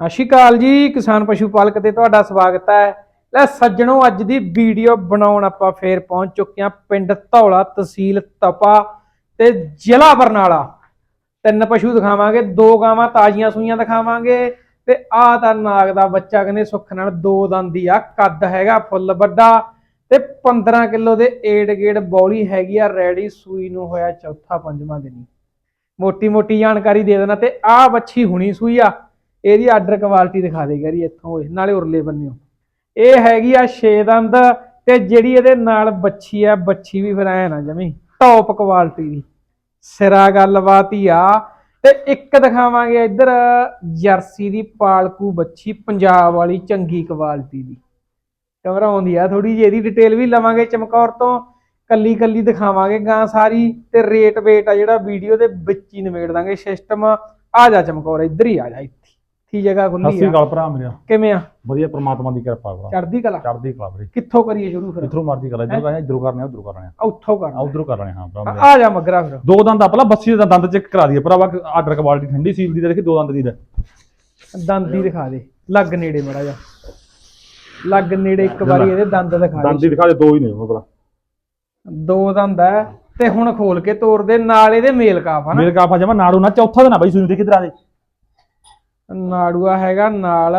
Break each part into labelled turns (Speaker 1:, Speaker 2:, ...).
Speaker 1: ਸਤਿ ਸ਼੍ਰੀ ਅਕਾਲ ਜੀ, ਕਿਸਾਨ ਪਸ਼ੂ ਪਾਲਕ ਤੇ ਤੁਹਾਡਾ ਸਵਾਗਤ ਹੈ। ਲੈ ਸੱਜਣੋ, ਅੱਜ ਦੀ ਵੀਡੀਓ ਬਣਾਉਣ ਆਪਾਂ ਫੇਰ ਪਹੁੰਚ ਚੁੱਕੇ ਹਾਂ ਪਿੰਡ ਧੌਲਾ ਤਹਿਸੀਲ ਤਪਾ ਤੇ ਜ਼ਿਲ੍ਹਾ ਬਰਨਾਲਾ। ਤਿੰਨ ਪਸ਼ੂ ਦਿਖਾਵਾਂਗੇ, ਦੋ ਗਾਵਾਂ ਤਾਜ਼ੀਆਂ ਸੂਈਆਂ ਦਿਖਾਵਾਂਗੇ ਤੇ ਆਹ ਤਾਂ ਨਾਗ ਦਾ ਬੱਚਾ ਕਹਿੰਦੇ ਸੁੱਖ ਨਾਲ ਦੋ ਦੰਦੀ ਆ, ਕੱਦ ਹੈਗਾ ਫੁੱਲ ਵੱਡਾ ਤੇ 15 ਕਿਲੋ ਦੇ ਏਡ ਗੇੜ ਬੌਲੀ ਹੈਗੀ ਆ, ਰੈਡੀ ਸੂਈ ਨੂੰ ਹੋਇਆ ਚੌਥਾ ਪੰਜਵਾਂ ਦਿਨੀ। ਮੋਟੀ ਮੋਟੀ ਜਾਣਕਾਰੀ ਦੇ ਦੇਣਾ ਤੇ ਆਹ ਬੱਚੀ ਹੁਣੀ ਸੂਈ ਆ। ਇਹਦੀ ਆਰਡਰ ਕੁਆਲਿਟੀ ਦਿਖਾ ਦੇ ਗਰੀ ਇੱਥੋਂ ਇਹ, ਨਾਲੇ ਉਰਲੇ ਬੰਨਿਓ ਇਹ ਹੈਗੀ ਆ ਛੇ ਦੰਦ ਤੇ ਜਿਹੜੀ ਇਹਦੇ ਨਾਲ ਬੱਚੀ ਆ ਬੱਚੀ ਵੀ ਫਿਰ ਐ ਨਾ ਜਮੀ ਟੌਪ ਕੁਆਲਿਟੀ ਦੀ। ਸਿਰਾ ਗੱਲਬਾਤ ਹੀ ਆ। ਤੇ ਇੱਕ ਦਿਖਾਵਾਂਗੇ ਇੱਧਰ ਜਰਸੀ ਦੀ ਪਾਲਕੂ ਬੱਚੀ ਪੰਜਾਬ ਵਾਲੀ ਚੰਗੀ ਕੁਆਲਿਟੀ ਦੀ। ਕਮਰਾ ਆਉਂਦੀ ਆ ਥੋੜੀ ਜਿਹੀ ਇਹਦੀ ਡਿਟੇਲ ਵੀ ਲਵਾਂਗੇ ਚਮਕੌਰ ਤੋਂ। ਕੱਲੀ ਕੱਲੀ ਦਿਖਾਵਾਂਗੇ ਗਾਂ ਸਾਰੀ ਤੇ ਰੇਟ ਵੇਟ ਆ ਜਿਹੜਾ ਵੀਡੀਓ ਦੇ ਵਿੱਚ ਹੀ ਨਿਬੇੜ ਦਾਂਗੇ ਸਿਸਟਮ ਆ ਜਾ ਚਮਕੌਰ ਇੱਧਰ ਹੀ ਆ ਜਾ ਇੱਥੇ ਠੀਕ ਜਗ੍ਹਾ ਖੁੱਲੀ ਆ?
Speaker 2: ਅਕਾਲ ਭਰਾ ਮੇਰਾ।
Speaker 1: ਕਿਵੇਂ ਆ?
Speaker 2: ਵਧੀਆ ਪ੍ਰਮਾਤਮਾ ਦੀ ਕਿਰਪਾ ਭਰਾ।
Speaker 1: ਚੜਦੀ ਕਲਾ?
Speaker 2: ਚੜ੍ਹਦੀ ਕਲਾ ਵੀਰੇ।
Speaker 1: ਕਿੱਥੋਂ ਕਰੀਏ ਸ਼ੁਰੂ ਫਿਰ?
Speaker 2: ਇਧਰੋਂ ਮਰਜ਼ੀ ਕਰ ਕਰਨਾ ਇਧਰੋਂ ਕਰਨਾ ਉਧਰੋਂ ਕਰਨਾ
Speaker 1: ਉੱਥੋਂ ਕਰ
Speaker 2: ਉਧਰੋਂ ਕਰ ਰਹੇ ਹਾਂ ਭਰਾ
Speaker 1: ਆ ਜਾ ਮਗਰਾ ਫਿਰ।
Speaker 2: ਦੋ ਦੰਦ ਆਪਲਾ ਬੱਸੀ ਦਾ ਦੰਦ ਚੈੱਕ ਕਰਾ ਦਈਏ। ਭਰਾਵਾ ਆਰਡਰ ਕੁਆਲਿਟੀ ਠੰਡੀ ਸੀਲ ਦੀ ਦੇਖੀ ਦੋ ਦੰਦ ਦੀ ਦਾ
Speaker 1: ਦੰਦ ਹੀ ਦਿਖਾ ਦੇ। ਲੱਗ ਨੇੜੇ ਮੜਾ ਜਾ ਲੱਗ ਨੇੜੇ ਇੱਕ ਵਾਰੀ ਇਹਦੇ ਦੰਦ ਦਿਖਾ
Speaker 2: ਦੰਦ
Speaker 1: ਦੇ
Speaker 2: ਹੀ ਦਿਖਾ ਦੇ ਦੋ ਹੀ ਨੇ ਭਰਾ।
Speaker 1: ਦੋ ਦੰਦ ਹੈ ਤੇ ਹੁਣ ਖੋਲ ਕੇ ਤੋੜ ਦੇ ਨਾਲ ਇਹਦੇ ਮੇਲ ਕਾਫ ਹਨਾ
Speaker 2: ਮੇਰੇ ਕਾਫਾ ਜਮਾ ਨਾੜੂ ਨਾ ਚੌਥਾ ਦਿਨ ਆ ਬਾਈ ਸੁਣੀ ਦੇ ਕਿਧਰ ਆ ਦੇ
Speaker 1: ਨਾੜੂਆ ਹੈਗਾ ਨਾਲ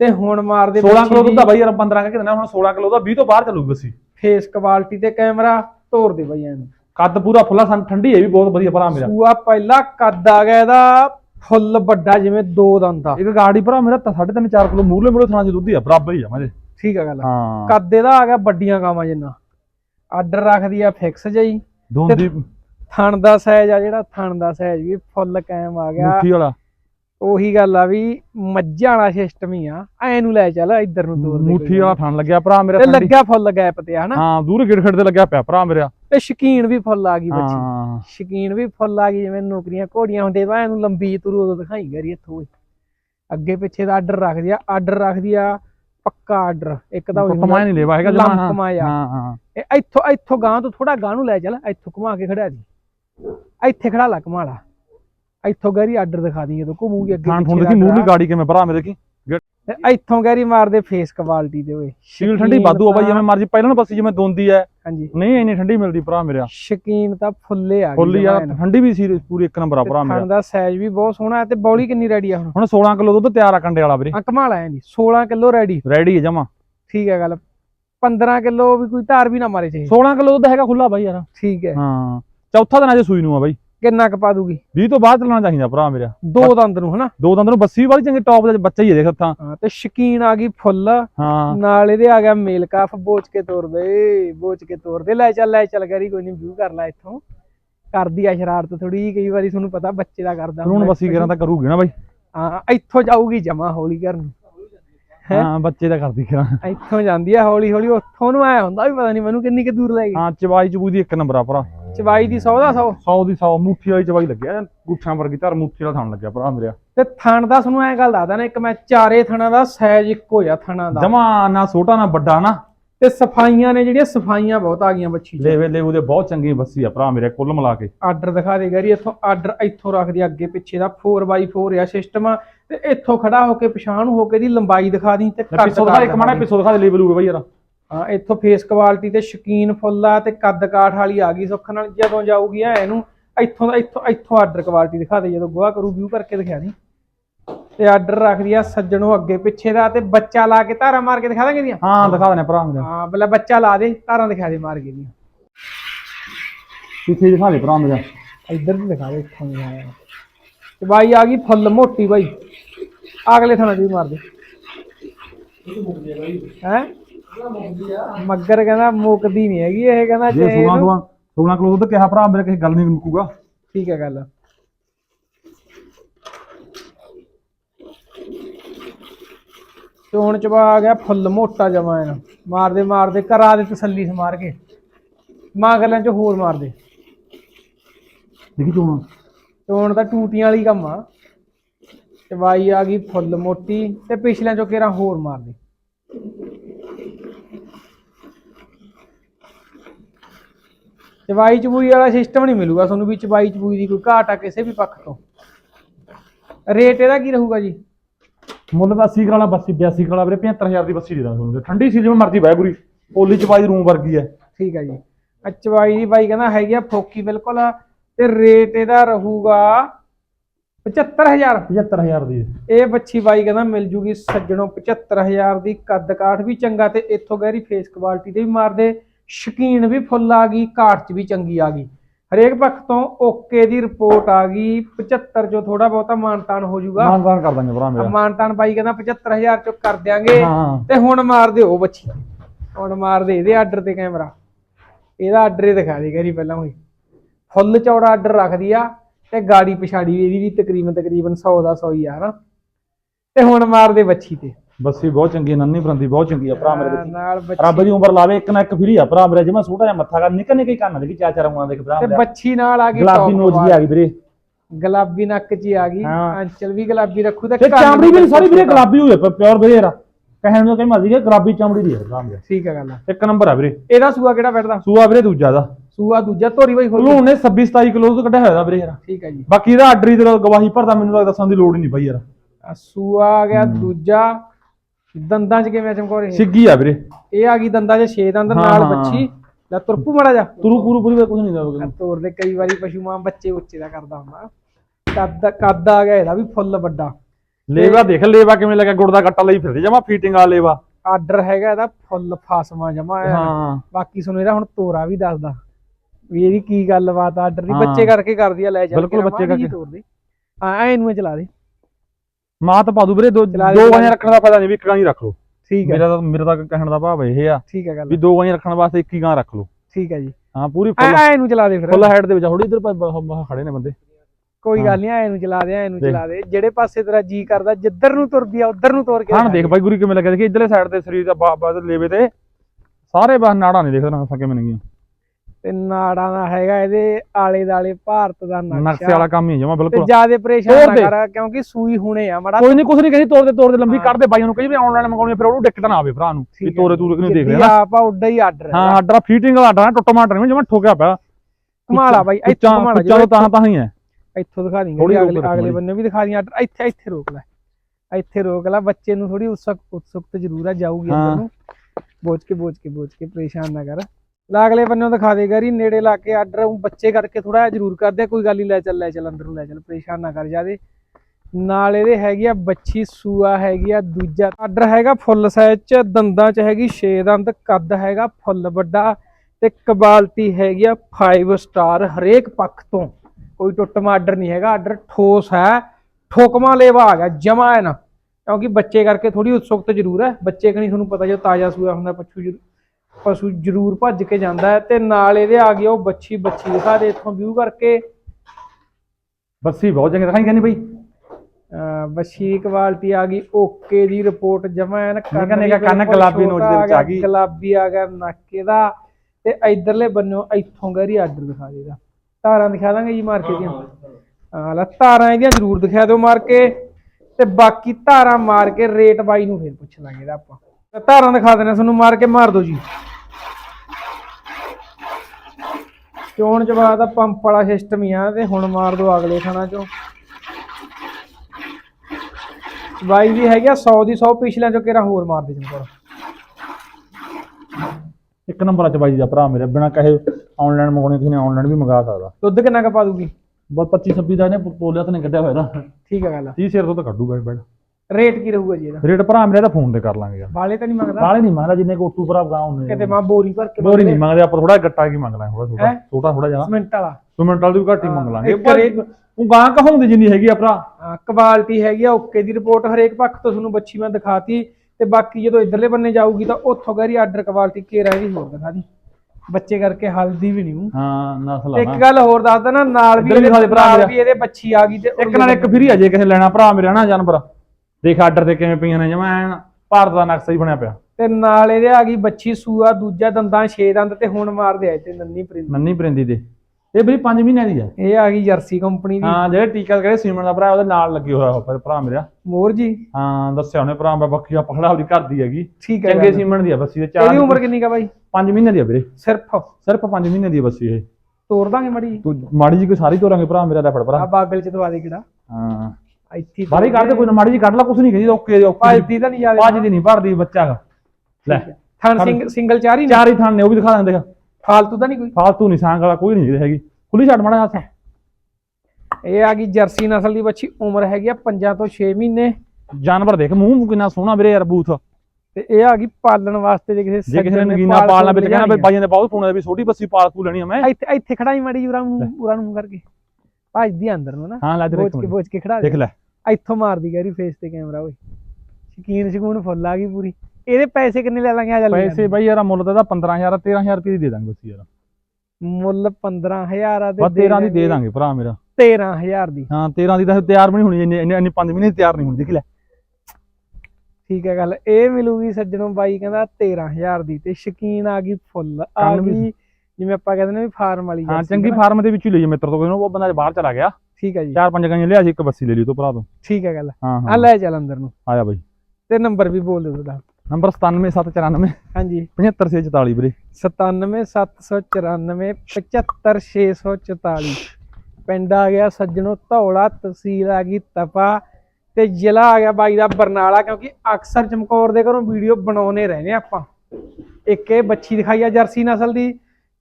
Speaker 1: ਤੇ ਹੁਣ ਮਾਰ ਦੇ
Speaker 2: 16 ਕਿਲੋ ਦੁੱਧ ਆ ਬਾਈ ਯਾਰ 15 ਕਹਿੰਦੇ ਨਾ ਹੁਣ 16 ਕਿਲੋ ਦਾ 20 ਤੋਂ ਬਾਹਰ ਚੱਲੂ ਬੱਸੀ
Speaker 1: ਫੇਸ ਕੁਆਲਿਟੀ ਤੇ ਕੈਮਰਾ ਤੋੜ ਦੇ ਬਈ ਇਹਨੂੰ।
Speaker 2: ਕੱਦ ਪੂਰਾ ਫੁੱਲਾ ਸਨ ਠੰਡੀ ਹੈ ਵੀ ਬਹੁਤ ਵਧੀਆ ਭਰਾ ਮੇਰਾ।
Speaker 1: ਸੂਆ ਪਹਿਲਾ ਕੱਦ ਆ ਗਿਆ ਇਹਦਾ ਫੁੱਲ ਵੱਡਾ ਜਿਵੇਂ ਦੋ ਦੰਦ ਦਾ
Speaker 2: ਇੱਕ ਗਾੜੀ ਭਰਾ ਮੇਰਾ ਤਾਂ 3.5 4 ਕਿਲੋ ਮੂਰਲੇ ਮੂਰਲੇ ਥਾਂ ਚ ਦੁੱਧ ਹੀ ਆ ਬਰਾਬਰ ਹੀ ਆ ਮਾਜੇ
Speaker 1: ਠੀਕ ਆ ਗੱਲ
Speaker 2: ਹਾਂ।
Speaker 1: ਕੱਦ ਇਹਦਾ ਆ ਗਿਆ ਵੱਡੀਆਂ ਕਾਵਾਂ ਜਿੰਨਾ। ਆਰਡਰ ਰੱਖਦੀ ਆ ਫਿਕਸ ਜਈ
Speaker 2: ਦੋਨ ਦੀ
Speaker 1: ਥਣ ਦਾ ਸਾਈਜ਼ ਆ ਜਿਹੜਾ ਥਣ ਦਾ ਸਾਈਜ਼ ਵੀ ਫੁੱਲ ਕਾਇਮ ਆ ਗਿਆ।
Speaker 2: ਮੁੱਠੀ ਵਾਲਾ।
Speaker 1: ਉਹੀ ਗੱਲ ਆ ਵੀ ਮੱਝਾਂ ਵਾਲਾ ਸਿਸਟਮ ਹੀ ਆ। ਐ ਨੂੰ ਲੈ ਚੱਲ ਇੱਧਰ ਨੂੰ ਤੋਰ ਦੇ
Speaker 2: ਮੁੱਠੀ ਵਾਲਾ ਥਣ ਲੱਗਿਆ ਭਰਾ ਮੇਰਾ
Speaker 1: ਤੇ ਲੱਗਿਆ ਫੁੱਲ ਗੈਪ ਤੇ ਹਨਾ?
Speaker 2: ਹਾਂ ਦੂਰ ਗਿੜ ਖੜ ਤੇ ਲੱਗਿਆ ਪਿਆ ਭਰਾ ਮੇਰਾ।
Speaker 1: ਤੇ ਸ਼ਕੀਨ ਵੀ ਫੁੱਲ ਆ ਗਈ ਬੱਚੀ।
Speaker 2: ਹਾਂ।
Speaker 1: ਸ਼ਕੀਨ ਵੀ ਫੁੱਲ ਆ ਗਈ ਜਿਵੇਂ ਨੌਕਰੀਆਂ ਘੋੜੀਆਂ ਹੁੰਦੇ ਵਾ ਇਹਨੂੰ ਲੰਬੀ ਤੁਰੂ ਉਦੋਂ ਦਿਖਾਈ ਗਰੀ ਇੱਥੋਂ। ਅੱਗੇ ਪਿੱਛੇ ਦਾ ਆਰਡਰ ਰੱਖਦੀ ਆ ਆਰਡਰ ਰੱਖਦੀ ਆ ਪੱਕਾ ਆਰਡਰ ਇੱਕ ਤਾਂ
Speaker 2: ਕਮਾਈ ਨਹੀਂ ਲੈਵਾ ਹੈਗਾ ਜਮਾਂ,
Speaker 1: ਕਮਾਇਆ।
Speaker 2: ਹਾਂ ਹਾਂ।
Speaker 1: ਇਹ ਇੱਥੋਂ ਇੱਥੋਂ ਗਾਂ ਤੋਂ ਥੋੜਾ ਗਾਂ ਨੂੰ ਲੈ ਚੱਲ ਇੱਥੋਂ ਘੁਮਾ ਕੇ ਖੜਾ ਦੀ। ਇੱਥੇ ਖੜਾ ਲਾ ਘੁਮਾ ਲਾ। ਇੱਥੋਂ ਗੈਰੀ ਆਰਡਰ ਦਿਖਾ ਦੀ ਜਦੋਂ ਘੁਮੂਗੀ ਅੱਗੇ
Speaker 2: ਖਾਣ
Speaker 1: ਦਾ
Speaker 2: ਦੇਖੀ
Speaker 1: ਆਰਡਰ
Speaker 2: ਗਾੜੀ ਕਿਵੇਂ ਭਰਾ ਮੇਰੇ ਕੀ?
Speaker 1: ਤੇ ਇੱਥੋਂ ਗੈਰੀ ਮਾਰਦੇ ਫੇਸ ਕੁਆਲਿਟੀ ਦੇ ਓਏ।
Speaker 2: ਸੀਲ ਠੰਡੀ ਵਾਧੂ ਆ ਬਾਈ ਜਿਵੇਂ ਮਰਜ਼ੀ ਪਹਿਲਾਂ ਨੂੰ ਬਸ ਜਿਵੇਂ ਦੋਂਦੀ ਐ।
Speaker 1: ਹਾਂਜੀ।
Speaker 2: ਨਹੀਂ ਇੰਨੀ ਠੰਡੀ ਮਿਲਦੀ ਭਰਾ ਮੇਰਾ
Speaker 1: ਸ਼ਕੀਨ ਤਾਂ ਫੁੱਲੇ ਆ ਗਈ
Speaker 2: ਫੁੱਲੀ ਆ। ਠੰਡੀ ਵੀ ਸੀ ਪੂਰੀ ਇੱਕ ਨੰਬਰ ਆ ਭਰਾ ਮੇਰਾ।
Speaker 1: ਦਾ ਸਾਈਜ਼ ਵੀ ਬਹੁਤ ਸੋਹਣਾ ਤੇ ਬੌਲੀ ਕਿੰਨੀ ਰੈਡੀ ਆ ਹੁਣ?
Speaker 2: ਹੁਣ 16 ਕਿਲੋ ਦੁੱਧ ਤਿਆਰ ਆ ਕੰਡੇ ਵਾਲਾ ਵੀਰੇ।
Speaker 1: ਆ ਕਮਾਲ ਆਇਆ ਨਹੀਂ 16 ਕਿਲੋ ਰੈਡੀ
Speaker 2: ਰੈਡੀ ਹੈ ਜਮਾ।
Speaker 1: ਠੀਕ ਹੈ ਗੱਲ। 15 ਕਿਲੋ ਵੀ ਕੋਈ ਧਾਰ ਵੀ ਨਾ ਮਾਰੇ ਚਾਹੀਏ
Speaker 2: 16 ਕਿਲੋ ਦੁੱਧ ਹੈਗਾ ਖੁੱਲਾ ਬਾਈ ਯਾਰ।
Speaker 1: ਠੀਕ ਹੈ।
Speaker 2: ਹਾਂ ਚੌਥਾ ਦਿਨ ਅਜੇ ਸੂਈ ਨੂੰ ਆ ਬਾਈ।
Speaker 1: ਕਿੰਨਾ ਕੁ ਪਾ ਦੂਗੀ?
Speaker 2: 20 ਤੋਂ ਬਾਅਦ ਚੱਲਣਾ ਚਾਹੀਦਾ ਭਰਾ ਮੇਰਾ।
Speaker 1: ਦੋ ਦੰਦ ਨੂੰ ਹਨਾ?
Speaker 2: ਦੋ ਦੰਦ ਨੂੰ ਬੱਸੀ ਵਾਲੀ ਚੰਗੀ ਟੌਪ ਦੇ ਬੱਚਾ ਹੀ ਹੈ ਦੇਖ ਹੱਥਾਂ।
Speaker 1: ਹਾਂ ਤੇ ਸ਼ਕੀਨ ਆ ਗਈ ਫੁੱਲ।
Speaker 2: ਹਾਂ।
Speaker 1: ਨਾਲ ਇਹਦੇ ਆ ਗਿਆ ਮੇਲ ਕਾਫ ਬੋਚ ਕੇ ਤੋਰ ਦੇ ਬੋਚ ਕੇ ਤੋਰ ਦੇ ਲੈ ਚੱਲ ਲੈ ਚੱਲ ਕਰੀ ਕੋਈ ਨਹੀਂ ਵਿਊ ਕਰ ਲੈ ਇੱਥੋਂ। ਕਰਦੀ ਆ ਸ਼ਰਾਰਤ ਥੋੜੀ ਕਈ ਵਾਰੀ ਤੁਹਾਨੂੰ ਪਤਾ ਬੱਚੇ ਦਾ ਕਰਦਾ
Speaker 2: ਹੁਣ ਬੱਸੀ ਕਰਾਂ ਤਾਂ ਕਰੂਗੀ ਨਾ ਬਾਈ?
Speaker 1: ਹਾਂ ਇੱਥੋਂ ਜਾਊਗੀ ਜਮਾ ਹੌਲੀ ਕਰਨ। ਹੈਂ?
Speaker 2: ਬੱਚੇ ਦਾ ਕਰਦੀ ਕਰਾਂ
Speaker 1: ਇੱਥੋਂ ਜਾਂਦੀ ਆ ਹੌਲੀ ਹੌਲੀ ਉੱਥੋਂ ਨੂੰ ਆਇਆ ਹੁੰਦਾ ਵੀ ਪਤਾ ਨਹੀਂ ਮੈਨੂੰ ਕਿੰਨੀ ਕੁ ਦੂਰ ਲੈ ਗਈ।
Speaker 2: ਹਾਂ ਚਵਾਈ ਚਬੂਈ ਦੀ ਇੱਕ ਨੰਬਰ ਆ ਭਰਾ।
Speaker 1: ਚਵਾਈ ਦੀ 100 ਦਾ 100
Speaker 2: 100 ਦੀ 100 ਮੁੱਠੀ ਵਾਲੀ ਚਵਾਈ ਲੱਗਿਆ ਗੁੱਠਾਂ ਵਰਗੀ ਧਰ ਮੁੱਠੀ ਵਾਲਾ ਥਣ ਲੱਗਿਆ ਭਰਾ ਮੇਰਾ
Speaker 1: ਤੇ ਥਣ ਦਾ ਤੁਹਾਨੂੰ ਐ ਗੱਲ ਦੱਸਦਾ ਨਾ ਇੱਕ ਮੈਂ ਚਾਰੇ ਥਣਾਂ ਦਾ ਸਾਈਜ਼ ਇੱਕੋ ਜਿਹਾ ਥਣਾਂ ਦਾ।
Speaker 2: ਜਮਾ ਨਾ ਛੋਟਾ ਨਾ ਵੱਡਾ ਨਾ।
Speaker 1: ਤੇ ਸਫਾਈਆਂ ਨੇ ਜਿਹੜੀਆਂ ਸਫਾਈਆਂ ਬਹੁਤ ਆ ਗਈਆਂ ਬੱਚੀ ਚ।
Speaker 2: ਲੈਵੇ ਲੈਵੂ ਦੇ ਬਹੁਤ ਚੰਗੀ ਬੱਸੀ ਆ ਭਰਾ ਮੇਰੇ ਕੁੱਲ ਮਿਲਾ ਕੇ।
Speaker 1: ਆਰਡਰ ਦਿਖਾ ਦੇ ਗਰੀ ਇੱਥੋਂ ਆਰਡਰ ਇੱਥੋਂ ਰੱਖਦੀ ਅੱਗੇ ਪਿੱਛੇ ਦਾ 4x4 ਆ ਸਿਸਟਮ ਤੇ ਇੱਥੋਂ ਖੜਾ ਹੋ ਕੇ ਪਛਾਣ ਹੋ ਕੇ ਦੀ ਲੰਬਾਈ ਦਿਖਾ ਦੀ ਤੇ ਕੱਦ
Speaker 2: ਪਿੱਛੋਂ ਦਿਖਾ ਇੱਕ ਮਾੜਾ ਪਿੱਛੋਂ ਦਿਖਾ ਦੇ ਲੈਵਲ ਹੋਊਗਾ ਬਾਈ ਯਾਰ
Speaker 1: ਹਾਂ ਇੱਥੋਂ ਫੇਸ ਕੁਆਲਿਟੀ ਤੇ ਸ਼ਕੀਨ ਫੁੱਲ ਆ ਤੇ ਕੱਦ ਕਾਠ ਵਾਲੀ ਆ ਗਈ ਸੁੱਖ ਨਾਲ ਜਦੋਂ ਜਾਊਗੀ ਐ ਇਹਨੂੰ ਇੱਥੋਂ ਦਾ ਇੱਥੋਂ ਇੱਥੋਂ ਆਰਡਰ ਕੁਆਲਿਟੀ ਦਿਖਾ ਦੇ ਜਦੋਂ ਗੋਹਾ ਕਰੂ ਵਿਊ ਕਰਕੇ ਦਿਖਾ ਦੀ। ਤੇ ਆਰਡਰ ਰੱਖਦੀ ਆ ਸੱਜਣੋਂ ਅੱਗੇ ਪਿੱਛੇ ਦਾ ਤੇ ਬੱਚਾ ਲਾ ਕੇ ਧਾਰਾ ਮਾਰ ਕੇ ਦਿਖਾ ਦਾਂਗੇ ਦੀਆਂ
Speaker 2: ਹਾਂ ਦਿਖਾ ਦੇਣੇ ਭਰਾ ਮੇਰਾ
Speaker 1: ਹਾਂ ਬਲਾ ਬੱਚਾ ਲਾ ਦੇ ਧਾਰਾਂ ਦਿਖਾ ਦੇ ਮਾਰ ਕੇ ਦੀਆਂ
Speaker 2: ਪਿੱਛੇ ਦਿਖਾ ਦੇ ਭਰਾ ਮੇਰਾ
Speaker 1: ਇੱਧਰ ਵੀ ਦਿਖਾ ਦੇ ਇੱਥੋਂ ਵੀ ਆਇਆ ਤੇ ਬਾਈ ਆ ਗਈ ਫੁੱਲ ਮੋਟੀ ਬਾਈ। ਅਗਲੇ ਥਾਣਾ ਦੀ ਮਾਰ ਦੇ। ਹੈ? ਮੱਗਰ ਕਹਿੰਦਾ ਮੁੱਕਦੀ ਨਹੀਂ ਹੈਗੀ ਇਹ ਕਹਿੰਦਾ
Speaker 2: ਜੇ
Speaker 1: ਜੇ
Speaker 2: 16
Speaker 1: ਇਹਨੂੰ-
Speaker 2: 16 16 ਕਿਲੋ ਦੁੱਧ ਕਿਹਾ ਭਰਾ ਮੇਰੇ ਕਿਸੇ ਗੱਲ ਨਹੀਂ ਮੁੱਕੂਗਾ।
Speaker 1: ਠੀਕ ਹੈ ਗੱਲ। ਚੋਣ ਚਬਾ ਆ ਗਿਆ ਫੁੱਲ ਮੋਟਾ ਜਮਾ ਇਹਨਾਂ। ਮਾਰਦੇ ਮਾਰਦੇ ਕਰਾ ਦੇ ਤਸੱਲੀ ਸਮਾਰ ਕੇ ਮਾਂ ਗੱਲਾਂ ਚ ਹੋਰ ਮਾਰ ਦੇ
Speaker 2: ਦੇਖੀ ਤੂੰ
Speaker 1: ਚੋਣ ਤਾਂ ਟੂਟੀਆਂ ਵਾਲੀ ਕੰਮ ਆ। ਚਵਾਈ ਆ ਗਈ ਫੁੱਲ ਮੋਟੀ ਤੇ ਪਿਛਲਿਆਂ ਚੋਂ ਕੇਰਾ ਹੋਰ ਮਾਰ ਦੇ ਚਵਾਈ ਚਬੂਈ ਵਾਲਾ ਸਿਸਟਮ ਨਹੀਂ ਮਿਲੂਗਾ ਤੁਹਾਨੂੰ ਵੀ ਚਵਾਈ ਚਬੂਈ ਦੀ ਕੋਈ ਘਾਟ ਆ ਕਿਸੇ ਵੀ ਪੱਖ ਤੋਂ। ਰੇਟ ਇਹਦਾ ਕੀ ਰਹੂਗਾ ਜੀ?
Speaker 2: ਮੁੱਲ ਤਾਂ 80 ਕਰਾਲਾ ਬੱਸੀ 82 ਕਰਾਲਾ ਵੀਰੇ 75000 ਦੀ ਬੱਸੀ ਦੇ ਦਾਂ ਤੁਹਾਨੂੰ। ਠੰਡੀ ਸੀ ਜਿਵੇਂ ਮਰਜ਼ੀ ਬਹਿ ਗੁਰੀ ਪੋਲੀ ਚ ਪਾਈ ਰੂਮ ਵਰਗੀ ਹੈ।
Speaker 1: ਠੀਕ ਹੈ ਜੀ। ਅਚਵਾਈ ਦੀ ਬਾਈ ਕਹਿੰਦਾ ਹੈਗੀ ਆ ਫੋਕੀ ਬਿਲਕੁਲ ਤੇ ਰੇਟ ਇਹਦਾ ਰਹੂਗਾ 75000
Speaker 2: 75000 ਦੀ।
Speaker 1: ਇਹ ਬੱਚੀ ਬਾਈ ਕਹਿੰਦਾ ਮਿਲ ਜੂਗੀ ਸੱਜਣੋਂ 75000 ਦੀ ਕੱਦ ਕਾਠ ਵੀ ਚੰਗਾ ਤੇ ਇੱਥੋਂ ਗਹਿਰੀ ਫੇਸ ਕੁਆਲਿਟੀ ਤੇ ਵੀ ਮਾਰਦੇ ਸ਼ਕੀਨ ਵੀ ਫੁੱਲ ਆ ਗਈ ਕਾਠ ਚ ਵੀ ਚੰਗੀ ਆ ਗਈ। ਹਰੇਕ ਪੱਖ ਤੋਂ ਓਕੇ ਦੀ ਰਿਪੋਰਟ ਆ ਗਈ। 75 ਚੋਂ ਥੋੜਾ ਬਹੁਤਾ ਮਾਨਤਾਨ ਹੋ ਜਾਊਗਾ।
Speaker 2: ਮਾਨਦਾਨ ਕਰ ਦਾਂਗੇ ਭਰਾ ਮੇਰਾ।
Speaker 1: ਮਾਨਤਾਨ ਬਾਈ ਕਹਿੰਦਾ 75000 ਚੋਂ ਕਰ ਦਿਆਂਗੇ। ਤੇ ਹੁਣ ਮਾਰ ਦਿਓ ਬੱਚੀ। ਹੁਣ ਮਾਰ ਦੇ ਇਹਦੇ ਆਰਡਰ ਤੇ ਕੈਮਰਾ। ਇਹਦਾ ਆਰਡਰ ਹੀ ਦਿਖਾ ਦੇ ਕਰੀ ਪਹਿਲਾਂ ਹੋਈ ਫੁੱਲ ਚੌੜਾ ਆਰਡਰ ਰੱਖਦੀ ਆ ਤੇ ਗਾੜੀ ਪਿਛਾੜੀ ਇਹਦੀ ਵੀ ਤਕਰੀਬਨ ਤਕਰੀਬਨ 100 ਦਾ 100 ਹੀ ਆ ਤੇ ਹੁਣ ਮਾਰ ਦੇ ਬੱਚੀ ਤੇ।
Speaker 2: ਬੱਸੀ ਬਹੁਤ ਚੰਗੀ ਨੰਨੀ ਫਰੰਦੀ ਬਹੁਤ ਚੰਗੀ ਆ ਭਰਾ ਮੇਰੇ
Speaker 1: ਨਾਲ ਬੱਚੀ।
Speaker 2: ਰੱਬ ਦੀ ਉਮਰ ਲਾਵੇ ਇੱਕ ਨਾ ਇੱਕ ਫਿਰੀ ਆ ਭਰਾ ਮੇਰੇ ਜਿਵੇਂ ਛੋਟਾ ਜਿਹਾ ਮੱਥਾ ਕਰ ਨਿੱਕੇ ਨਿੱਕੇ ਕੰਨ ਦੇ ਚਾਰ ਚਾਰ ਉਂਗਲਾਂ ਦੇ ਭਰਾ
Speaker 1: ਤੇ
Speaker 2: ਮੇਰਾ।
Speaker 1: ਬੱਚੀ ਨਾਲ ਆ ਗਈ
Speaker 2: ਗੁਲਾਬੀ ਨੋਜ ਵੀ ਆ ਗਈ ਵੀਰੇ।
Speaker 1: ਗੁਲਾਬੀ ਨੱਕ ਹੀ ਆ ਗਈ।
Speaker 2: ਹਾਂ।
Speaker 1: ਅੰਚਲ ਵੀ ਗੁਲਾਬੀ ਰੱਖੂ ਤੇ
Speaker 2: ਤੇ
Speaker 1: ਕੰਨ
Speaker 2: ਚਾਮੜੀ ਵੀ ਸਾਰੀ ਵੀਰੇ। ਗੁਲਾਬੀ ਹੋਈ ਪਿਓਰ ਵੀਰੇ ਯਾਰ। ਕਹਿਣ ਨੂੰ ਕਈ ਮਰਜ਼ੀ ਹੈ ਗੁਲਾਬੀ ਚਾਮੜੀ ਦੀ ਹੈ ਭਰਾ ਮੇਰਾ।
Speaker 1: ਠੀਕ ਹੈ ਗੱਲ
Speaker 2: ਇੱਕ ਨੰਬਰ ਆ ਵੀਰੇ।
Speaker 1: ਇਹਦਾ ਸੂਆ ਕਿਹੜਾ ਬੈਠਦਾ?
Speaker 2: ਸੂਆ ਵੀਰੇ ਦੂਜਾ ਦਾ।
Speaker 1: ਸੂਆ ਦੂਜਾ ਧੋਰੀ ਬਾਈ ਖੋਲ
Speaker 2: ਉਹਨੂੰ ਨੇ 26 27 ਕਿਲੋ ਤੋਂ ਕੱਢਿਆ ਹੋਇਆ ਦਾ ਵੀਰੇ ਯਾਰ।
Speaker 1: ਠੀਕ ਹੈ ਜੀ।
Speaker 2: ਬਾਕੀ ਇਹਦਾ ਆਰਡਰ ਤੇ ਗਵਾਹੀ ਭਰਦਾ ਮੈਨੂੰ ਤਾਂ ਦੱਸਣ ਦੀ ਲੋੜ ਹੀ ਨਹੀਂ ਪਈ ਯਾਰ।
Speaker 1: ਆ ਸੂਆ ਆ ਗਿਆ ਦੂਜਾ। ਦੰਦਾਂ 'ਚ ਕਿਵੇਂ ਚਮਕੌਰੇ
Speaker 2: ਸਿੱਗੀ ਆ ਵੀਰੇ।
Speaker 1: ਇਹ ਆ ਗਈ ਦੰਦਾਂ 'ਚ ਛੇ ਦੰਦ
Speaker 2: ਹਾਂ,
Speaker 1: ਨਾਲ
Speaker 2: ਹਾਂ।
Speaker 1: ਬੱਚੀ। ਲੈ ਤੁਰਪੂ ਮੜਾ ਜਾ
Speaker 2: ਤੁਰੂ ਪੂਰੂ ਪੂਰੀ ਕੁਝ ਨਹੀਂ ਦਾ
Speaker 1: ਤੋਰ ਦੇ ਕਈ ਵਾਰੀ ਪਸ਼ੂ ਮਾਂ ਬੱਚੇ ਉੱਚੇ ਦਾ ਕਰਦਾ ਹੁੰਦਾ। ਕੱਦ ਕੱਦ ਆ ਗਿਆ ਇਹਦਾ ਵੀ ਫੁੱਲ ਵੱਡਾ।
Speaker 2: ਲੇਵਾ ਦੇਖ ਲੇਵਾ ਕਿਵੇਂ ਲੱਗਾ ਗੁੜ ਦਾ ਕੱਟਾ ਲਈ ਫਿਰਦੇ ਜਮਾ ਫੀਟਿੰਗ ਆ ਲੇਵਾ।
Speaker 1: ਆਰਡਰ ਹੈਗਾ ਇਹਦਾ ਫੁੱਲ ਫਾਸਮਾ ਜਮਾ
Speaker 2: ਹਾਂ।
Speaker 1: ਬਾਕੀ ਤੁਹਾਨੂੰ ਇਹਦਾ ਹੁਣ ਤੋਰਾ ਵੀ ਦੱਸਦਾ। ਵੀ ਇਹਦੀ ਕੀ ਗੱਲਬਾਤ ਆਰਡਰ ਦੀ
Speaker 2: ਹਾਂ।
Speaker 1: ਬੱਚੇ ਕਰਕੇ ਕਰਦੀ ਆ ਲੈ ਚੱਲ
Speaker 2: ਬਿਲਕੁਲ ਬੱਚੇ ਕਰਕੇ।
Speaker 1: ਤੋਰ ਦੇ। ਹਾਂ ਐ ਇਹਨੂੰ ਚਲਾ ਦੇ।
Speaker 2: ਮਾਂ ਤਾਂ ਪਾ ਦੂ ਵੀਰੇ ਦੋ
Speaker 1: ਚਲਾ ਦੇ,
Speaker 2: ਗਾਈਆਂ। ਰੱਖਣ ਦਾ ਫਾਇਦਾ ਨਹੀਂ ਵੀ ਇੱਕ ਗਾਂ ਹੀ ਰੱਖ ਲਓ।
Speaker 1: ਠੀਕ ਹੈ।
Speaker 2: ਮੇਰਾ ਤਾਂ ਮੇਰਾ ਤਾਂ ਕਹਿਣ ਦਾ ਭਾਵ ਇਹ ਆ
Speaker 1: ਠੀਕ ਹੈ ਗੱਲ
Speaker 2: ਵੀ ਦੋ ਗਾਈਆਂ ਰੱਖਣ ਵਾਸਤੇ ਇੱਕ ਹੀ ਗਾਂ ਰੱਖ ਲਓ।
Speaker 1: ਠੀਕ ਹੈ ਜੀ।
Speaker 2: ਹਾਂ ਪੂਰੀ
Speaker 1: ਐ
Speaker 2: ਫੁੱਲ
Speaker 1: ਐ ਇਹਨੂੰ ਚਲਾ ਦੇ ਫਿਰ।
Speaker 2: ਫੁੱਲ ਹਾਈਟ ਦੇ ਵਿੱਚ ਥੋੜੀ ਇਧਰ ਖੜੇ ਨੇ ਬੰਦੇ।
Speaker 1: ਕੋਈ। ਗੱਲ ਨਹੀਂ ਐ ਇਹਨੂੰ ਚਲਾ ਦੇ ਐ
Speaker 2: ਦੇਖ।
Speaker 1: ਚਲਾ ਦੇ। ਜਿਹੜੇ ਪਾਸੇ ਤੇਰਾ ਜੀ ਕਰਦਾ ਜਿੱਧਰ ਨੂੰ ਤੁਰਦੀ ਆ ਉਧਰ ਨੂੰ ਤੋਰ ਕੇ
Speaker 2: ਹਾਂ
Speaker 1: ਦਿਖਾ
Speaker 2: ਬਾਈ ਗੁਰੀ ਕਿਵੇਂ ਲੱਗਿਆ ਦੇਖੀ ਇਧਰਲੇ ਸਾਈਡ ਤੇ ਸਰੀਰ ਦਾ ਬਾਬਾ ਦੇ ਲੇਵੇ ਤੇ ਸਾਰੇ ਬਾਹਰ ਨਾੜਾਂ ਨਹੀਂ ਦੇਖਦਾ ਨਾ ਕਿਵੇਂ ਨੇਗੀਆਂ
Speaker 1: ਤੇ ਨਾੜਾਂ ਦਾ ਹੈਗਾ ਇਹਦੇ ਆਲੇ ਦਾਲੇ ਭਾਰਤ ਦਾ
Speaker 2: ਨਕਸ਼ੇ।
Speaker 1: ਨਕਸ਼ਾ
Speaker 2: ਵਾਲਾ ਕੰਮ ਹੀ ਜਮਾ
Speaker 1: ਤੇ
Speaker 2: ਬਿਲਕੁਲ
Speaker 1: ਜਿਆਦੇ ਪਰੇਸ਼ਾਨ
Speaker 2: ਤੋਰ
Speaker 1: ਨਾ। ਕਰ ਕਿਉਂਕਿ ਸੂਈ ਹੁਣੇ ਆ ਮੜਾ
Speaker 2: ਕੋਈ ਨਹੀਂ ਕੁਛ ਨਹੀਂ ਕਹਿੰਦੀ ਤੋੜ ਦੇ ਲੰਬੀ। ਕੱਢ ਦੇ ਬਾਈਆਂ ਨੂੰ ਕਹੀ ਵੀ ਆਨਲਾਈਨ ਮੰਗਾਉਣੀ ਫਿਰ ਉਹਨੂੰ ਦਿੱਕਤ ਨਾ ਆਵੇ ਭਰਾ ਨੂੰ ਵੀ ਤੋਰੇ ਤੂਰੇ ਨਹੀਂ ਦੇਖ ਲੈਣਾ।
Speaker 1: ਆਪਾਂ ਉੱਡਾ ਹੀ ਆਰਡਰ
Speaker 2: ਹਾਂ ਆਰਡਰ ਫੀਟਿੰਗ ਵਾਲਾ ਆਰਡਰ ਟੁੱਟ ਮਾਟਰ ਨਹੀਂ ਜਮਾ ਠੋਕਿਆ ਪਿਆ।
Speaker 1: ਕਮਾਲਾ ਬਾਈ ਇੱਥੇ ਕਮਾਲਾ
Speaker 2: ਉੱਚਾ ਤਾਂ ਤਾਂ ਹੀ ਹੈ।
Speaker 1: ਇੱਥੋਂ ਦਿਖਾ ਦੀ ਅਗਲੇ ਅਗਲੇ। ਬੰਨੇ ਵੀ ਦਿਖਾ ਦੀ ਆਰਡਰ ਇੱਥੇ ਇੱਥੇ ਰੋਕ ਲੈ। ਇੱਥੇ ਰੋਕ ਲੈ ਬੱਚੇ ਨੂੰ ਥੋੜੀ ਉਤਸਕ ਉਤਸੁਕਤ ਜ਼ਰੂਰ ਆ ਜਾਊਗੀ। ਅੰਦਰ ਨੂੰ। ਬੋਝ ਕੇ ਬੋਝ ਕੇ ਬੋਝ ਕੇ ਪਰੇਸ਼ਾਨ ਨਾ ਕਰ। ਲਾਗਲੇ ਅਗਲੇ ਬੰਨੇ ਦਿਖਾ ਦੇ ਗਰੀ ਨੇੜੇ ਲਾ ਕੇ ਆਰਡਰ ਬੱਚੇ ਕਰਕੇ ਥੋੜਾ ਜ਼ਰੂਰ ਕਰਦੇ ਕੋਈ ਗੱਲ ਨਹੀਂ ਲੈ ਚੱਲ ਲੈ ਚੱਲ, ਅੰਦਰ ਨੂੰ ਲੈ ਚੱਲ, ਪਰੇਸ਼ਾਨ ਨਾ ਕਰ ਜਾਦੇ ਨਾਲ ਇਹਦੇ ਹੈਗੀ ਆ ਬੱਚੀ ਸੂਆ ਹੈਗੀ ਆ, ਦੂਜਾ ਆਰਡਰ ਹੈਗਾ ਫੁੱਲ ਸਾਈਜ਼ ਚ, ਦੰਦਾਂ ਚ ਹੈਗੀ 6 ਦੰਦ, ਕੱਦ ਹੈਗਾ ਫੁੱਲ ਵੱਡਾ ਤੇ ਕੁਆਲਿਟੀ ਹੈਗੀ ਆ 5 ਸਟਾਰ ਹਰੇਕ ਪੱਖ ਤੋਂ। ਕੋਈ ਟੁੱਟਮਾ ਆਰਡਰ ਨਹੀਂ ਹੈਗਾ, ਆਰਡਰ ਠੋਸ ਹੈ, ਠੋਕਮਾ ਲੇਵਾ ਆ ਗਿਆ ਜਮਾ ਹੈ ਨਾ। ਕਿਉਂਕਿ ਬੱਚੇ ਕਰਕੇ ਥੋੜੀ ਉਤਸੁਕਤ ਜ਼ਰੂਰ ਹੈ, ਬੱਚੇ ਕਣੀ ਤੁਹਾਨੂੰ ਪਤਾ ਜੇ ਤਾਜ਼ਾ ਸੂਆ ਹੁੰਦਾ, ਪੱਛੂ ਜ਼ਰੂ- ਪਸ਼ੂ ਜ਼ਰੂਰ ਭੱਜ ਕੇ ਜਾਂਦਾ ਹੈ ਤੇ ਨਾਲ ਇਹਦੇ ਆ ਗਿਆ ਉਹ ਬੱਚੀ ਬੱਚੀ ਦਿਖਾ ਦੇ ਇੱਥੋਂ ਵਿਊ ਕਰਕੇ।
Speaker 2: ਬੱਸੀ ਬਹੁਤ ਚੰਗੀ ਦਿਖਾਈ ਕਹਿੰਦੀ ਬਈ।
Speaker 1: ਬੱਚੀ ਕੁਆਲਿਟੀ ਆ ਗਈ ਓਕੇ ਦੀ ਰਿਪੋਰਟ ਜਮਾ ਹੈ ਨਾ
Speaker 2: ਨਿੱਕਾ
Speaker 1: ਵੀ
Speaker 2: ਨਿੱਕਾ ਕੰਨ
Speaker 1: ਬਿਲਕੁਲ
Speaker 2: ਗੁਲਾਬੀ ਨੋਚ ਦੇ ਵਿੱਚ ਆ ਗਈ।
Speaker 1: ਗੁਲਾਬੀ ਆ ਗਿਆ ਨੱਕ ਇਹਦਾ। ਤੇ ਇਧਰਲੇ ਬੰਨੋਂ ਇੱਥੋਂ ਗਰੀ ਆਰਡਰ ਦਿਖਾ ਦੇਗਾ ਧਾਰਾਂ ਦਿਖਾ ਦਾਂਗੇ ਜੀ ਮਾਰ ਕੇ ਦੀਆਂ। ਹਾਂ ਲੈ ਧਾਰਾਂ ਇਹਦੀਆਂ ਜ਼ਰੂਰ ਦਿਖਾ ਦਿਓ ਮਾਰ ਕੇ। ਤੇ ਬਾਕੀ ਧਾਰਾਂ ਮਾਰ ਕੇ ਰੇਟ ਬਾਈ ਨੂੰ ਫੇਰ ਪੁੱਛ ਲਾਂਗੇ ਇਹਦਾ ਆਪਾਂ। ਤੇ ਧਾਰਾਂ ਦਿਖਾ ਦੇਣਾ ਤੁਹਾਨੂੰ ਮਾਰ ਕੇ ਮਾਰ ਦਿਓ ਜੀ। ਚੋਣ ਬਾਅਦ ਆ ਪੰਪ ਵਾਲਾ ਸਿਸਟਮ ਹੀ ਆ ਤੇ ਹੁਣ ਮਾਰ ਦਿਓ ਅਗਲੇ ਥਾਣਾ ਚੋਂ। ਬਾਈ ਦੀ ਹੈਗੀ ਆ 100 ਦੀ 100 ਪਿਛਲਿਆਂ ਚੋਂ ਕਿਹੜਾ ਹੋਰ ਮਾਰ ਦੇ ਚੰਪਰ
Speaker 2: ਇੱਕ ਨੰਬਰ ਚ ਬਾਈ ਦਾ ਭਰਾ ਮੇਰੇ ਬਿਨਾ ਕਹੇ ਆਨਲਾਈਨ ਮੰਗਾਉਣੀ ਨੇ ਆਨਲਾਈਨ ਵੀ ਮੰਗਾ ਸਕਦਾ।
Speaker 1: ਦੁੱਧ ਕਿੰਨਾ ਕੁ ਪਾ ਦੂਗੀ?
Speaker 2: ਬਸ 25 26 ਦਾ ਇਹਨੇ ਪੋਲਿਆ ਤਾਂ ਨਹੀਂ ਕੱਢਿਆ ਹੋਇਆ ਦਾ
Speaker 1: ਠੀਕ ਆ ਗੱਲ
Speaker 2: 30 ਸਿਰ ਤੋਂ ਤਾਂ ਕੱਢੂਗਾ ਇਹ ਬੈਡ।
Speaker 1: ਰੇਟ ਕੀ ਰਹੂਗਾ ਜੀ ਇਹਦਾ?
Speaker 2: ਰੇਟ ਭਰਾ ਮੇਰੇ ਦਾ ਫੋਨ ਤੇ ਕਰ ਲਾਂਗੇ ਯਾਰ।
Speaker 1: ਵਾਲੇ ਤਾਂ ਨਹੀਂ ਮੰਗਦਾ?
Speaker 2: ਨਾਲੇ ਨਹੀਂ ਮੰਗਦਾ ਜਿੰਨੇ ਕੋਟੂ ਭਰਾ ਗਾਉਂ ਹੁੰਦੇ
Speaker 1: ਕਿਤੇ ਮਾਂ ਬੋਰੀ ਭਰ ਕੇ
Speaker 2: ਦੋਰੀ ਨਹੀਂ ਮੰਗਦੇ ਆਪਾਂ ਥੋੜਾ ਗੱਟਾ ਕੀ ਮੰਗ ਲਾਂਗੇ ਥੋੜਾ ਥੋੜਾ
Speaker 1: ਹੈਂ?
Speaker 2: ਛੋਟਾ ਥੋੜਾ ਜਿਹਾ।
Speaker 1: ਸਿਮੈਂਟ ਵਾਲਾ।
Speaker 2: ਸਿਮੈਂਟ ਵਾਲੀ ਵੀ ਘੱਟ ਹੀ ਮੰਗ ਲਾਂਗੇ
Speaker 1: ਇੱਕ ਰੇਟ-
Speaker 2: ਉਹ ਗਾਂ ਕਹਾਉਂਦੀ ਜਿੰਨੀ ਹੈਗੀ ਆ ਭਰਾ।
Speaker 1: ਕੁਆਲਿਟੀ ਹੈਗੀ ਆ ਓਕੇ ਦੀ ਰਿਪੋਰਟ ਹਰੇਕ ਪੱਖ ਤੋਂ ਤੁਹਾਨੂੰ ਬੱਚੀ ਮੈਂ ਦਿਖਾਤੀ। ਤੇ ਬਾਕੀ ਜਦੋਂ ਇਧਰਲੇ ਬੰਨੇ ਜਾਊਗੀ ਤਾਂ ਉੱਥੋਂ ਗਰੀ ਆਰਡਰ ਕੁਆਲਿਟੀ ਕੇਰਾ ਇਹਦੀ ਹੋਰ ਦਿਖਾ ਦੀ। ਬੱਚੇ ਕਰਕੇ ਹਲਦੀ ਵੀ ਨਹੀਂ ਹੂੰ
Speaker 2: ਹਾਂ ਨਸਲ ਆ
Speaker 1: ਇੱਕ
Speaker 2: ਨਾ।
Speaker 1: ਗੱਲ ਹੋਰ ਦੱਸ ਦੇਣਾ ਨਾਲ ਵੀ ਇਹਦੇ
Speaker 2: ਦੇ
Speaker 1: ਨਾਲ
Speaker 2: ਮੇਰਾ।
Speaker 1: ਵੀ ਇਹਦੇ ਬੱਚੀ ਆ ਗਈ ਤੇ
Speaker 2: ਇੱਕ ਨਾਲ ਇੱਕ ਫਰੀ ਆ ਜੇ ਕਿਸੇ ਲੈਣਾ ਭਰਾ ਮੇਰੇ ਨਾ ਜਾਨਵਰ। ਦੇਖ ਆਰਡਰ ਤੇ ਕਿਵੇਂ ਪਈਆਂ ਨੇ ਜਮਾ ਐਨ ਭਾਰਤ ਦਾ ਨਕਸ਼ਾ ਹੀ ਬਣਿਆ ਪਿਆ।
Speaker 1: ਤੇ ਨਾਲ ਇਹਦੇ ਆ ਗਈ ਬੱਚੀ ਸੂਆ ਦੂਜਾ ਦੰਦਾਂ ਛੇ ਦੰਦ ਤੇ ਹੁਣ ਮਾਰਦੇ ਆਏ ਤੇ ਨੰਨੀ ਪ੍ਰਿੰਦ
Speaker 2: ਨੰਨੀ ਪਰਿੰਦੀ ਦੇ। ਇਹ ਬਈ 5 ਮਹੀਨਿਆਂ ਦੀ ਆ।
Speaker 1: ਇਹ ਆ ਗਈ ਜਰਸੀ ਕੰਪਨੀ ਦੀ।
Speaker 2: ਹਾਂ ਜਿਹੜੇ ਟੀਕਾ ਕਰੇ ਸੀਮਨ ਦਾ ਭਰਾ ਉਹਦੇ ਨਾਲ ਲੱਗੇ ਹੋਇਆ ਉਹ ਭਰਾ ਮੇਰਾ।
Speaker 1: ਮੋਰ ਜੀ।
Speaker 2: ਹਾਂ ਦੱਸਿਆ ਉਹਨੇ ਭਰਾ ਮੈਂ ਆ ਪਖੜਾ ਉਹਦੀ ਘਰ ਦੀ ਹੈਗੀ।
Speaker 1: ਠੀਕ ਹੈ
Speaker 2: ਚੰਗੇ। ਸੀਮਨ ਦੀ ਆ ਬੱਸੀ ਦੇ
Speaker 1: ਇਹਦੀ
Speaker 2: ਚਾਰ
Speaker 1: ਉਮਰ ਕਿੰਨੀ ਕਾ ਬਾਈ?
Speaker 2: 5 ਮਹੀਨਿਆਂ ਦੀ ਆ ਵੀਰੇ।
Speaker 1: ਸਿਰਫ।
Speaker 2: ਸਿਰਫ 5 ਮਹੀਨਿਆਂ ਦੀ ਬੱਸੀ ਇਹ।
Speaker 1: ਤੋੜ ਦਾਂਗੇ ਮੜੀ
Speaker 2: ਤੂੰ ਮਾੜੀ ਜੀ ਕੋਈ ਸਾਰੀ ਤੋਰਾਂਗੇ ਭਰਾ ਮੇਰਾ ਲੈ ਫੜ ਭਰਾ।
Speaker 1: ਆ ਬਾਗਲ ਚ ਦਵਾ ਦੇ ਕਿਹੜਾ।
Speaker 2: ਹਾਂ।
Speaker 1: ਇੱਥੇ
Speaker 2: ਬਾਰੀ ਕੱਢ ਦੇ ਕੋਈ ਨਾ ਮਾੜੀ ਜੀ ਕੱਢ ਲਾ ਕੁਛ ਨਹੀਂ ਕਹੀ ਓਕੇ ਓਕੇ।
Speaker 1: ਭੱਜਦੀ ਤਾਂ ਨਹੀਂ ਜ਼ਿਆਦਾ
Speaker 2: ਭੱਜਦੀ ਨਹੀਂ ਭਰਦੀ ਬੱਚਾ ਗਾ ਲੈ।
Speaker 1: ਥਣ ਸਿੰਗ ਸਿੰਗਲ ਚਾਰ ਹੀ ਨੇ?
Speaker 2: ਚਾਰ ਹੀ ਥਾਂ ਨੇ ਉਹ ਵੀ ਦਿਖਾ ਦਿੰਦੇ ਆ।
Speaker 1: ਫਾਲਤੂ ਤਾਂ ਨਹੀਂ ਕੋਈ?
Speaker 2: ਫਾਲਤੂ ਨਹੀਂ ਸਾਂਗ ਵਾਲਾ ਕੋਈ ਨਹੀਂ ਹੈਗੀ। ਖੁੱਲੀ ਛੱਡ ਮਾੜਾ ਹੱਥ।
Speaker 1: ਇਹ ਆ ਗਈ ਜਰਸੀ ਨਸਲ ਦੀ ਬੱਚੀ ਉਮਰ ਹੈਗੀ ਆ 5 ਤੋਂ 6 ਮਹੀਨੇ।
Speaker 2: ਜਾਨਵਰ ਦੇਖ ਮੂੰਹ ਕਿੰਨਾ ਸੋਹਣਾ ਵੀਰੇ ਯਾਰ ਬੂਥ।
Speaker 1: ਤੇ ਇਹ ਆ ਗਈ ਪਾਲਣ ਵਾਸਤੇ ਜੇ ਕਿਸੇ
Speaker 2: ਜੇ ਕਿਸੇ ਨੇ ਨਗੀਨਾ
Speaker 1: ਪਾਲ
Speaker 2: ਪਾਲਣਾ
Speaker 1: ਪੂਲ
Speaker 2: ਵਿੱਚ ਕਹਿੰਦਾ ਬਈ ਬਾਈਆਂ ਦੇ ਬਹੁਤ ਫੋਨ ਵੀ ਛੋਟੀ ਬੱਸੀ ਪਾਲ ਲੈਣੀ ਆ ਮੈਂ।
Speaker 1: ਇੱਥੇ ਇੱਥੇ ਖੜਾਈ ਮੜੀ ਉਰਾਂ ਨੂੰ ਉਰਾਂ ਨੂੰ ਕਰਕੇ। ਭੱਜਦੀ ਅੰਦਰ ਨੂੰ ਨਾ।
Speaker 2: ਹਾਂ ਲੈ ਦੇ
Speaker 1: ਬੋਚ ਕੇ ਬੋਚ ਕੇ ਖੜਾ
Speaker 2: ਦੇਖ ਲੈ।
Speaker 1: ਇੱਥੋਂ ਮਾਰਦੀ ਗੈਰੀ ਫੇਸ ਤੇ ਕੈਮਰਾ ਓਏ। ਸ਼ਕੀਨ ਸ਼ਕੂਨ ਫੁੱਲ ਆ ਗਈ ਪੂਰੀ। ਇਹਦੇ ਪੈਸੇ ਕਿੰਨੇ ਲੈ ਲਾਂਗੇ ਆ ਚੱਲ
Speaker 2: ਪੈਸੇ ਬਾਈ ਯਾਰ ਮੁੱਲ ਤਾਂ ਇਹਦਾ 15000 13000 ਰੁਪਏ ਦੀ ਦੇ ਦਾਂਗੇ ਬੱਸੀ ਯਾਰ।
Speaker 1: ਮੁੱਲ 15000 ਆ ਤੇ
Speaker 2: ਬਸ 13 ਦੀ ਦੇ ਦਾਂਗੇ ਭਰਾ ਮੇਰਾ।
Speaker 1: 13000 ਦੀ।
Speaker 2: ਹਾਂ 13 ਦੀ ਤਾਂ ਤਿਆਰ ਵੀ ਨਹੀਂ ਹੋਣੀ ਇੰਨੇ ਇੰਨੇ 5 ਮਹੀਨੇ ਤਿਆਰ ਨਹੀਂ ਹੋਣੀ ਦੇਖ ਲੈ।
Speaker 1: ਠੀਕ ਹੈ ਗੱਲ ਇਹ ਮਿਲੂਗੀ ਸੱਜਣੋਂ ਬਾਈ ਕਹਿੰਦਾ 13000 ਦੀ ਤੇ ਸ਼ਕੀਨ ਆ ਗਈ ਫੁੱਲ ਆ ਗਈ ਜਿਵੇਂ ਆਪਾਂ ਕਹਿੰਦੇ ਨੇ ਵੀ ਫਾਰਮ ਵਾਲੀ
Speaker 2: ਹਾਂ ਚੰਗੀ। ਫਾਰਮ ਦੇ ਵਿੱਚ ਹੀ ਲਈ ਮਿੱਤਰ ਤੋਂ ਨਾ ਉਹ ਬੰਦਾ ਬਾਹਰ ਚਲਾ ਗਿਆ।
Speaker 1: ਠੀਕ ਹੈ ਜੀ।
Speaker 2: ਚਾਰ ਪੰਜ ਗਾਈਆਂ ਲਿਆ ਸੀ ਇੱਕ ਬੱਸੀ ਲੈ ਲਈ ਤੋਂ ਭਰਾ ਤੋਂ।
Speaker 1: ਠੀਕ ਹੈ ਗੱਲ।
Speaker 2: ਹਾਂ
Speaker 1: ਆ
Speaker 2: ਹਾਂ
Speaker 1: ਲੈ ਚੱਲ ਅੰਦਰ ਨੂੰ।
Speaker 2: ਆਇਆ ਬਾਈ।
Speaker 1: ਤੇ ਨੰਬਰ ਵੀ ਬੋਲ ਦਿਓ ਤੁਹਾਡਾ।
Speaker 2: ਨੰਬਰ 97794
Speaker 1: ਹਾਂਜੀ।
Speaker 2: 75644 ਵੀਰੇ।
Speaker 1: 97794 75644 ਪਿੰਡ ਆ ਗਿਆ ਸੱਜਣੋ ਧੌਲਾ ਤਹਿਸੀਲ ਆ ਗਈ ਤਪਾ ਤੇ ਜ਼ਿਲ੍ਹਾ ਆ ਗਿਆ ਬਾਈ ਦਾ ਬਰਨਾਲਾ ਕਿਉਂਕਿ ਅਕਸਰ ਚਮਕੌਰ ਦੇ ਘਰੋਂ ਵੀਡੀਓ ਬਣਾਉਨੇ ਰਹਿੰਦੇ ਆਪਾਂ। ਇੱਕ ਇਹ ਬੱਚੀ ਦਿਖਾਈ ਆ ਜਰਸੀ ਨਸਲ ਦੀ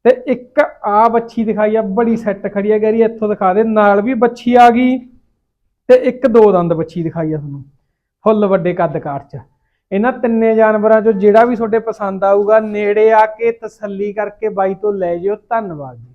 Speaker 1: ਤੇ ਇੱਕ ਆ ਬੱਚੀ ਦਿਖਾਈ ਆ, ਬੜੀ ਸੈੱਟ ਖੜੀ ਆ ਗੈਰੀ ਇੱਥੋਂ ਦਿਖਾ ਦੇ, ਨਾਲ ਵੀ ਬੱਚੀ ਆ ਗਈ ਤੇ ਇੱਕ ਦੋ ਦੰਦ ਬੱਚੀ ਦਿਖਾਈ ਆ ਤੁਹਾਨੂੰ, ਫੁੱਲ ਵੱਡੇ ਕੱਦ ਕਾਠ ਚ। ਇਹਨਾਂ ਤਿੰਨੇ ਜਾਨਵਰਾਂ ਚੋਂ ਜਿਹੜਾ ਵੀ ਤੁਹਾਡੇ ਪਸੰਦ ਆਊਗਾ, ਨੇੜੇ ਆ ਕੇ ਤਸੱਲੀ ਕਰਕੇ ਬਾਈ ਤੋਂ ਲੈ ਜਿਓ, ਧੰਨਵਾਦ ਜੀ।